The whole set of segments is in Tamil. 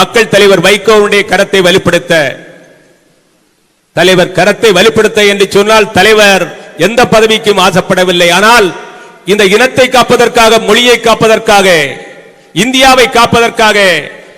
மக்கள் தலைவர் வைகோவுடைய கரத்தை வலுப்படுத்த தலைவர் கரத்தை வலுப்படுத்த என்று சொன்னால் தலைவர் எந்த பதவிக்கும் ஆசைப்படவில்லை. ஆனால் இந்த இனத்தை காப்பதற்காக மொழியை காப்பதற்காக இந்தியாவை காப்பதற்காக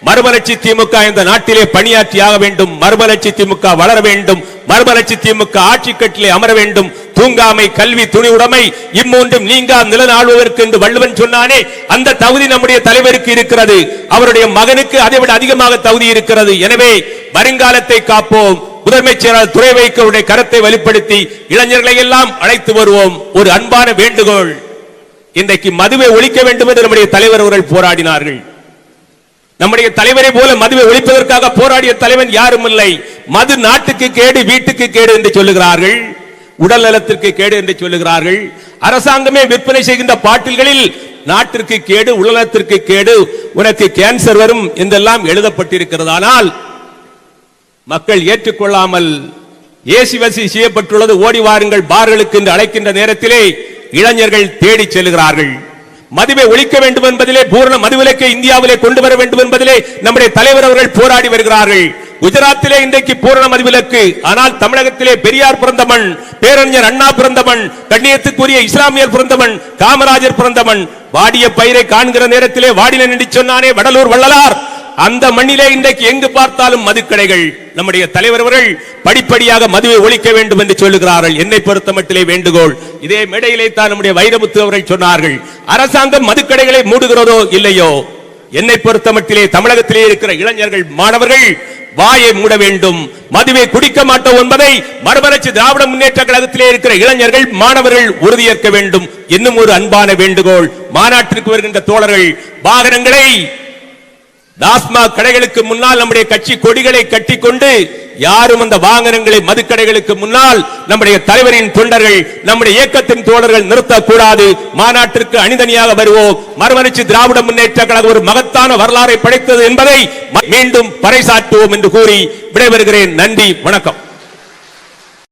மறுமலர்ச்சி திமுக இந்த நாட்டிலே பணியாற்றியாக வேண்டும். மறுமலர்ச்சி திமுக வளர வேண்டும். மறுமலர்ச்சி திமுக ஆட்சி கட்டிலே அமர வேண்டும். தூங்காமை கல்வி துணி உடைமை இம்மூன்றும் நீங்கா நிலநாடுவதற்கு என்று வள்ளுவன் சொன்னானே அந்த தகுதி நம்முடைய தலைவருக்கு இருக்கிறது. அவருடைய மகனுக்கு அதைவிட அதிகமாக தகுதி இருக்கிறது. எனவே வருங்காலத்தை காப்போம். முதன்மைச் செயலாளர் துறை வைக்கவுடைய கரத்தை வலுப்படுத்தி இளைஞர்களை எல்லாம் அழைத்து வருவோம். ஒரு அன்பான வேண்டுகோள். இன்றைக்கு மதுவை ஒழிக்க வேண்டும் என்று நம்முடைய தலைவர் அவர்கள் போராடினார்கள். நம்முடைய தலைவரை போல மதுவை ஒழிப்பதற்காக போராடிய தலைவன் யாரும் இல்லை. மது நாட்டுக்கு கேடு வீட்டுக்கு கேடு என்று சொல்லுகிறார்கள். உடல் நலத்திற்கு கேடு என்று சொல்லுகிறார்கள். அரசாங்கமே விற்பனை செய்கின்ற பாட்டில்களில் நாட்டிற்கு கேடு உடல்நலத்திற்கு கேடு உனக்கு கேன்சர் வரும் என்றெல்லாம் எழுதப்பட்டிருக்கிறது ஆனால் மக்கள் ஏற்றுக்கொள்ளாமல் ஏசி வசி செய்யப்பட்டுள்ளது ஓடி வாருங்கள் பார்களுக்கு என்று அழைக்கின்ற நேரத்திலே இளைஞர்கள் தேடி செல்கிறார்கள். மதுவை ஒழிக்க வேண்டும் என்பதிலே பூரண மதுவிலக்கை இந்தியாவிலே கொண்டு வர வேண்டும் என்பதிலே நம்முடைய தலைவர் அவர்கள் போராடி வருகிறார்கள். குஜராத்திலே இன்றைக்கு பூரண மதுவிலக்கு. ஆனால் தமிழகத்திலே பெரியார் பிறந்த மண் பேரறிஞர் அண்ணா பிறந்த மண் கண்ணியத்துக்குரிய இஸ்லாமியர் பிறந்த மண் காமராஜர் பிறந்த மண் வாடிய பயிரை காண்கிற நேரத்திலே வாடின நின்று சொன்னானே வடலூர் வள்ளலார். அந்த மண்ணிலே இன்றைக்கு எங்கு பார்த்தாலும் மதுக்கடைகள். நம்முடைய தலைவர் அவர்கள் படிப்படியாக மதுவை ஒழிக்க வேண்டும் என்று சொல்லுகிறார்கள். என்னை பொறுத்த மட்டிலே வேண்டுகோள். இதே மேடையிலே தான் நம்முடைய வைரமுத்து அவர்கள் சொன்னார்கள். அரசாங்கம் மதுக்கடைகளை மூடுகிறதோ இல்லையோ? என்னை பொறுத்த மட்டிலே தமிழகத்திலே இருக்கிற இளைஞர்கள் மாணவர்கள் வாயை மூட வேண்டும். மதுவை குடிக்க மாட்டோம் என்பதை மறுமலர்ச்சி திராவிட முன்னேற்ற கழகத்திலே இருக்கிற இளைஞர்கள் மாணவர்கள் உறுதியேற்க வேண்டும். இன்னும் ஒரு அன்பான வேண்டுகோள். மாநாட்டிற்கு வருகின்ற தோழர்கள் வாகனங்களை டாஸ்மாக் கடைகளுக்கு முன்னால் நம்முடைய கட்சி கொடிகளை கட்டிக்கொண்டு யாரும் அந்த வாகனங்களை மதுக்கடைகளுக்கு முன்னால் நம்முடைய தலைவரின் தொண்டர்கள் நம்முடைய இயக்கத்தின் தோழர்கள் நிறுத்தக்கூடாது. மாநாட்டிற்கு அணிதனியாக வருவோம். மறுமலர்ச்சி திராவிட முன்னேற்ற கழகம் ஒரு மகத்தான வரலாறை படைத்தது என்பதை மீண்டும் பறைசாற்றுவோம் என்று கூறி விடைபெறுகிறேன். நன்றி. வணக்கம்.